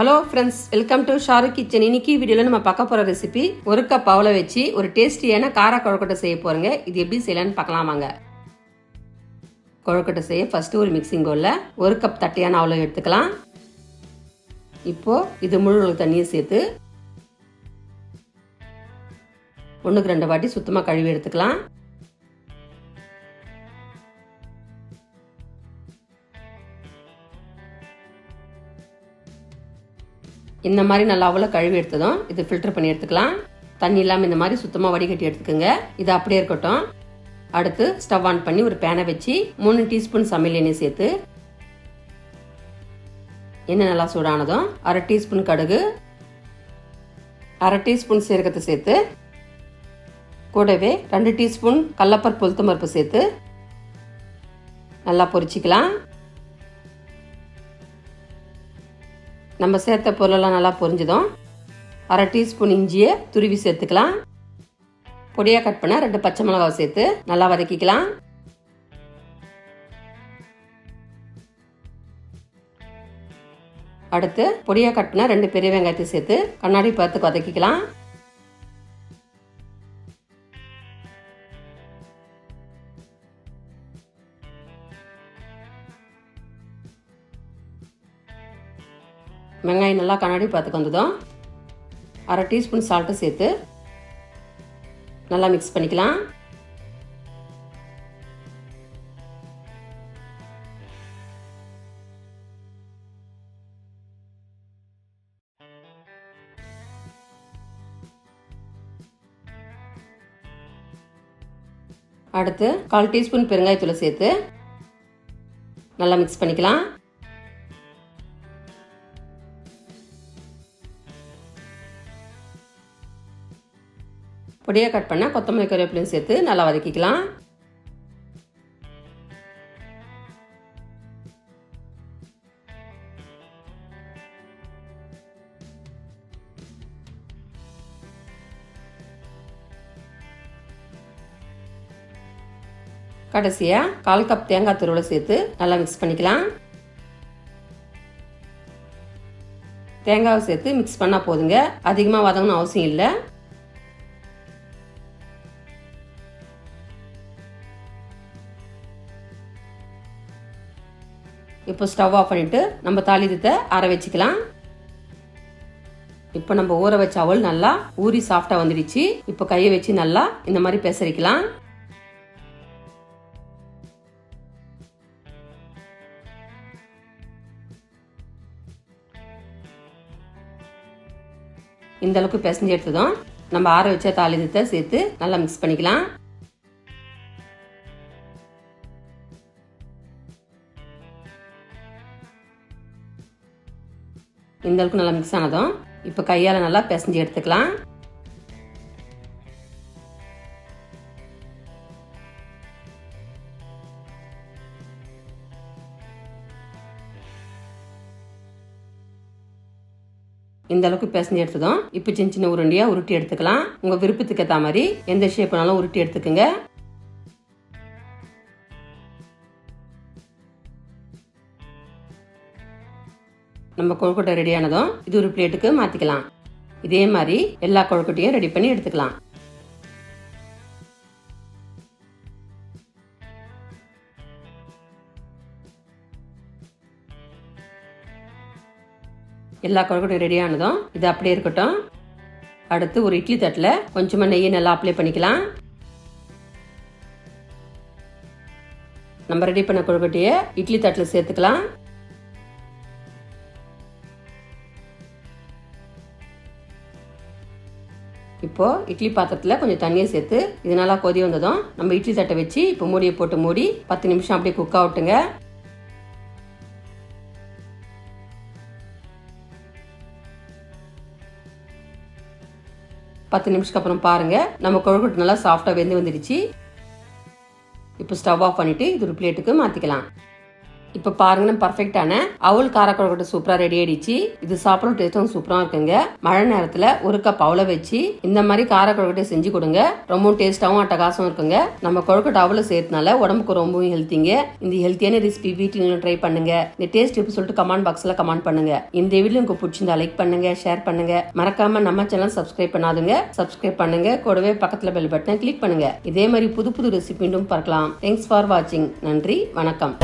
Hello friends welcome to Sharu kitchen இன்னைக்கு வீடியோவில் நம்ம பார்க்க போகிற ரெசிபி ஒரு கப் அவலை வச்சு ஒரு டேஸ்டியான கார கொழுக்கட்டை செய்ய போகிறோங்க இது எப்படி செய்யலாம்னு பார்க்கலாமாங்க கொழுக்கட்டை செய்ய ஃபஸ்ட்டு ஒரு மிக்சிங் பவுலில் ஒரு கப் தட்டையான அவலை எடுத்துக்கலாம். இப்போது இது முழு தண்ணியை சேர்த்து ஒன்றுக்கு ரெண்டு வாட்டி சுத்தமாக கழுவி எடுத்துக்கலாம். இந்த மாதிரி நல்லா அவ்வளோ கழுவி எடுத்ததும் இது ஃபில்டர் பண்ணி எடுத்துக்கலாம். தண்ணி இல்லாமல் இந்த மாதிரி சுத்தமாக வடிகட்டி எடுத்துக்கோங்க. இது அப்படியே இருக்கட்டும். அடுத்து ஸ்டவ் ஆன் பண்ணி ஒரு பேனை வச்சு மூணு டீஸ்பூன் சமையல் எண்ணெய் சேர்த்து எண்ணெய் நல்லா சூடானதும் அரை டீஸ்பூன் கடுகு அரை டீஸ்பூன் சீரகத்தை சேர்த்து கூடவே ரெண்டு டீஸ்பூன் கடலப்பருப்பு உளுத்தம் சேர்த்து நல்லா பொரிச்சிக்கலாம். நம்ம சேர்த்த பொருளெல்லாம் நல்லா பொரிஞ்சதும் அரை டீஸ்பூன் இஞ்சியை துருவி சேர்த்துக்கலாம். பொடியாக கட் பண்ண ரெண்டு பச்சை மிளகாவை சேர்த்து நல்லா வதக்கிக்கலாம். அடுத்து பொடியாக கட் பண்ண ரெண்டு பெரிய வெங்காயத்தை சேர்த்து கண்ணாடி பார்த்து வதக்கிக்கலாம். வெங்காயம் நல்லா கண்ணாடி பார்த்துக்கு வந்ததும் அரை டீஸ்பூன் சால்ட்டு சேர்த்து நல்லா மிக்ஸ் பண்ணிக்கலாம். அடுத்து கால் டீஸ்பூன் பெருங்காயத்தூளை சேர்த்து நல்லா மிக்ஸ் பண்ணிக்கலாம். பொடியாக கட் பண்ண கொத்தமல்லி கருவேப்பிலையும் சேர்த்து நல்லா வதக்கிக்கலாம். கடைசியாக கால் கப் தேங்காய் துருவலை சேர்த்து நல்லா மிக்ஸ் பண்ணிக்கலாம். தேங்காவை சேர்த்து மிக்ஸ் பண்ணால் போதுங்க. அதிகமாக வதங்கணும் அவசியம் இல்லை. இப்போ ஸ்டவ் ஆஃப் பண்ணிவிட்டு நம்ம தாளிதத்தை அரை வச்சுக்கலாம். இப்போ நம்ம ஊற வச்ச அவள் நல்லா ஊறி சாஃப்டாக வந்துடுச்சு. இப்போ கையை வச்சு நல்லா இந்த மாதிரி பெசரிக்கலாம். இந்த அளவுக்கு பிசைஞ்சு எடுத்ததும் நம்ம ஆற வச்ச தாளிதத்தை சேர்த்து நல்லா மிக்ஸ் பண்ணிக்கலாம். இந்த அளவுக்கு நல்லா மிக்ஸ் ஆனதும் இப்போ கையால் நல்லா பிசைஞ்சு எடுத்துக்கலாம். இந்த அளவுக்கு பிசைஞ்சு எடுத்ததும் இப்போ சின்ன சின்ன உருண்டியாக உருட்டி எடுத்துக்கலாம். உங்கள் விருப்பத்துக்கு ஏற்ற மாதிரி எந்த ஷேப்னாலும் உருட்டி எடுத்துக்கோங்க. நம்ம கொழுக்கட்டை ரெடியானதும் இது ஒரு பிளேட்டுக்கு மாற்றிக்கலாம் இதே மாதிரி எல்லா கொழுக்கட்டையும் ரெடி பண்ணி எடுத்துக்கலாம். எல்லா கொழுக்கட்டையும் ரெடியானதும் இது அப்படியே இருக்கட்டும். அடுத்து ஒரு இட்லி தட்டில் கொஞ்சமாக நெய்யை நல்லா அப்ளை பண்ணிக்கலாம். நம்ம ரெடி பண்ண கொழுக்கட்டையை இட்லி தட்டில் சேர்த்துக்கலாம். இப்போது இட்லி பாத்திரத்தில் கொஞ்சம் தண்ணியை சேர்த்து இது நல்லா கொதி வந்ததும் நம்ம இட்லி தட்டை வச்சு இப்போ மூடியை போட்டு மூடி பத்து நிமிஷம் அப்படியே குக் ஆகட்டுங்க பத்து நிமிஷத்துக்கு அப்புறம் பாருங்கள் நம்ம கொழுக்கட்டை நல்லா சாஃப்டாக வெந்து வந்துடுச்சு. இப்போ ஸ்டவ் ஆஃப் பண்ணிவிட்டு இது ஒரு பிளேட்டுக்கு மாற்றிக்கலாம் இப்போ பாருங்க பர்ஃபெக்டான அவல் காரக்குழக்கட்டை சூப்பரா ரெடி ஆயிடுச்சு. இது சாப்பிடும் டேஸ்டும் சூப்பரா இருக்குங்க. மழை நேரத்துல ஒரு கப் அவளை வச்சு இந்த மாதிரி காரக்குழக்கட்டை செஞ்சு கொடுங்க. ரொம்பவும் டேஸ்டாவும் அட்டகாசம் இருக்குங்க. நம்ம கொழுக்கட்டை அவலை சேர்த்தனால உடம்புக்கு ரொம்பவும் ஹெல்த்திங்க இந்த ஹெல்த்தியான ரெசிபி வீட்டில் ட்ரை பண்ணுங்க. இந்த டேஸ்ட் எப்படி சொல்லிட்டு கமெண்ட் பாக்ஸ்ல கமெண்ட் பண்ணுங்க. இந்த வீடியோ உங்களுக்கு பிடிச்சிருந்தா லைக் பண்ணுங்க ஷேர் பண்ணுங்க. மறக்காம நம்ம சேனல் சப்ஸ்கிரைப் பண்ணாதுங்க. சப்ஸ்கிரைப் பண்ணுங்க. கூடவே பக்கத்துல பெல் பட்டனை கிளிக் பண்ணுங்க. இதே மாதிரி புது புது ரெசிபி மீண்டும் பார்க்கலாம். தேங்க்ஸ் ஃபார் வாட்சிங் நன்றி வணக்கம்.